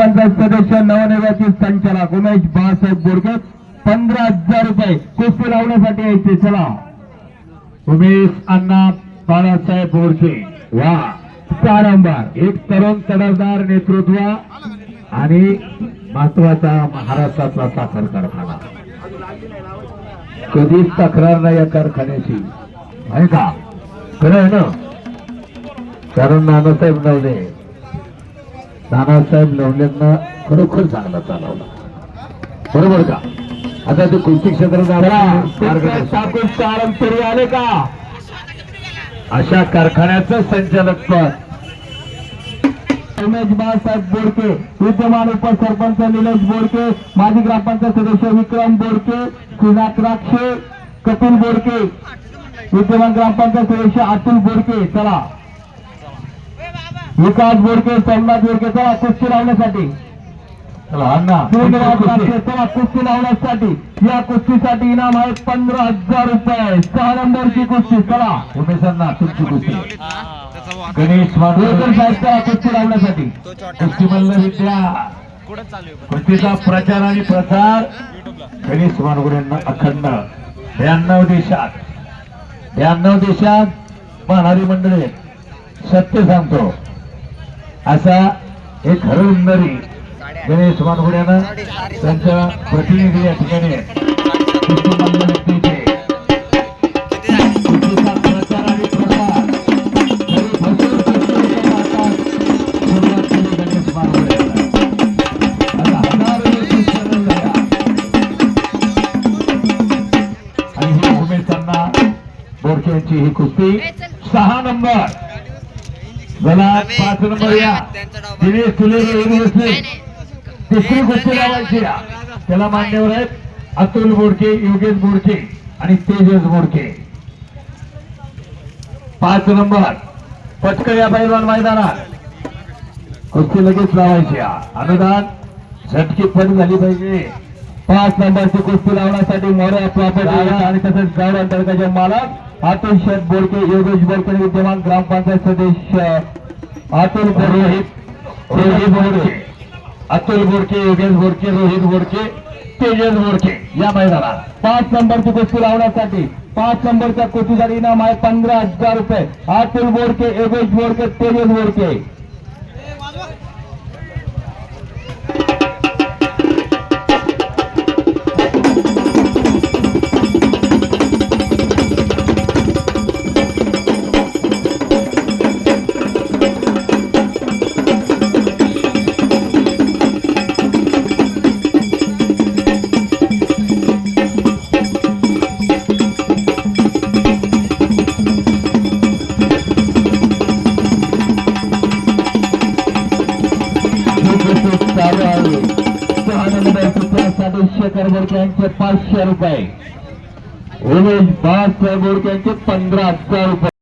ग्रामपंचायत सदस्य नवनिर्वाचित संचालक उमेश बाळासाहेब बोडके पंधरा हजार रुपये कुस्ती लावण्यासाठी यायचे. चला. उमेश अण्णा बाळासाहेब बोरके वा. चारंबार एक तरुण तडफदार नेतृत्व आणि महत्त्वाचा महाराष्ट्रातला साखर कारखाना. कधीच तक्रार नाही या कारखान्याची. आहे का? खरं आहे ना? कारण नानासाहेब नवले. नानासाहेब नवलेंना खरोखर चांगला चालवला. बरोबर का? आता ते कुस्ती क्षेत्रात आले का? अशा कारखान्याचं संचालक पद उमेश बाळासाहेब बोडके विद्यमान उपसरपंच निलेश बोडके माजी ग्रामपंचायत सदस्य विक्रम बोडके श्रीनाथ राक्षे कपिल बोडके विद्यमान ग्रामपंचायत सदस्य अतुल बोडके चला. विकास बोडके सोमनाथ बोडके चला कुस्ती लावण्यासाठी. चला कुस्ती लावण्यासाठी. या कुस्तीसाठी इनाम आहे पंधरा हजार रुपये. सहा नंबरची कुस्ती चला. उमेशांना तुमची कुस्ती. गणेश माधव. साहेब चला कुस्ती लावण्यासाठी. कुस्तीमल्ल विद्या. कुस्तीचा प्रचार आणि प्रसार. गणेश मानगुड यांना अखंड. ब्याण्णव देशात. ब्याण्णव देशात. पाहणारी मंडळी सत्य सांगतो. असा एक हरवणारी गणेश मानगुड यांना त्यांच्या प्रतिनिधी या ठिकाणी व्यक्तीचे ही कुस्ती. सहा नंबर. पाच नंबर या. दिनेश तिसरी कुस्ती लावायची. त्याला मान्यवर आहेत अतुल बोडके योगेश बोडके आणि तेजस बोडके. पाच नंबर. पटकन या पैलवान मैदानात. कुस्ती लगेच लावायची या. अनुदान झटकी पण झाली पाहिजे. पाच नंबरची कुस्ती लावण्यासाठी मोरे प्रॉपर्टी आणि तसेच गाव तालुक्याचे मालक अतुल शेठ बोडके योगेश बोडके विद्यमान ग्रामपंचायत सदस्य अतुल रोहित रोहित बोडके अतुल बोडके योगेश बोडके रोहित बोडके तेजस बोडके या मैदानात. पाच नंबरची कुस्ती लावण्यासाठी पाच नंबरच्या कुस्तीसाठी इनाम आहे पंधरा हजार रुपये. अतुल बोडके योगेश बोडके तेजस बोडके पाचशे शेखर पाचशे रुपये. उमेश बाळासाहेब बोडके यांचे पंधरा हजार रुपये.